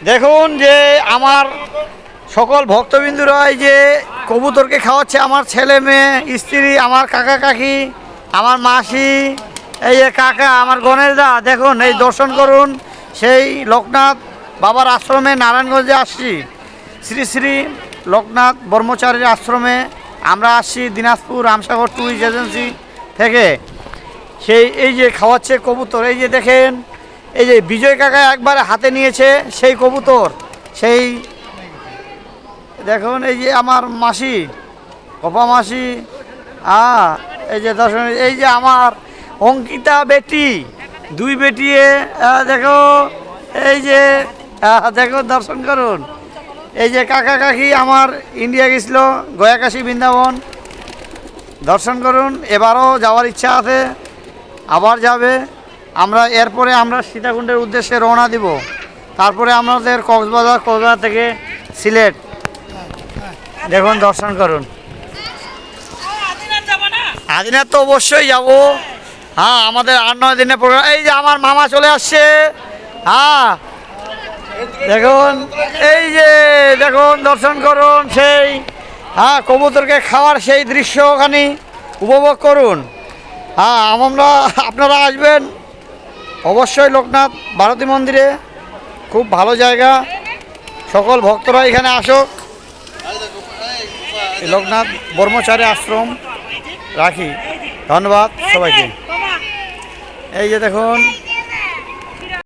দেখুন যে আমার সকল ভক্তবিন্দুরা এই যে কবুতরকে খাওয়াচ্ছে, আমার ছেলে মেয়ে, স্ত্রী, আমার কাকা কাকি, আমার মাসি, এই যে কাকা, আমার গণেশদা, দেখুন, এই দর্শন করুন। সেই লোকনাথ বাবার আশ্রমে নারায়ণগঞ্জে আসছি। শ্রী শ্রী লোকনাথ ব্রহ্মচারীর আশ্রমে আমরা আসছি দিনাজপুর রামসাগর ট্যুরিস্ট এজেন্সি থেকে। সেই, এই যে খাওয়াচ্ছে কবুতর, এই যে দেখেন এই যে বিজয় কাকা একবার হাতে নিয়েছে সেই কবুতর, সেই দেখুন এই যে আমার মাসি কপা মাসি হ্যাঁ এই যে দর্শন এই যে আমার অঙ্কিতা বেটি, দুই বেটিয়ে দেখো, এই যে দেখো দর্শন করুন। এই যে কাকা কাকি আমার ইন্ডিয়া গেছিল, গয়াকাশি বৃন্দাবন। দর্শন করুন, এবারও যাওয়ার ইচ্ছা আছে, আবার যাবে। আমরা এরপরে আমরা সীতাকুণ্ডের উদ্দেশ্যে রওনা দিব। তারপরে আমাদের কক্সবাজার কক্সবাজার থেকে সিলেট। দেখুন, দর্শন করুন। আদিনাথ তো অবশ্যই যাব। হ্যাঁ আমাদের আট নয় দিনের প্রোগ্রাম এই যে আমার মামা চলে আসছে। হ্যাঁ দেখুন, এই যে, দেখুন, দর্শন করুন সেই হ্যাঁ কবুতরকে খাওয়ার সেই দৃশ্য ওখানে উপভোগ করুন। হ্যাঁ আমরা, আপনারা আসবেন। অবশ্যই লোকনাথ ভারতী মন্দিরে, খুব ভালো জায়গা। সকল ভক্তরা এখানে আসুক। লোকনাথ ব্রহ্মচারী আশ্রম রাখি। ধন্যবাদ সবাইকে। এই যে দেখুন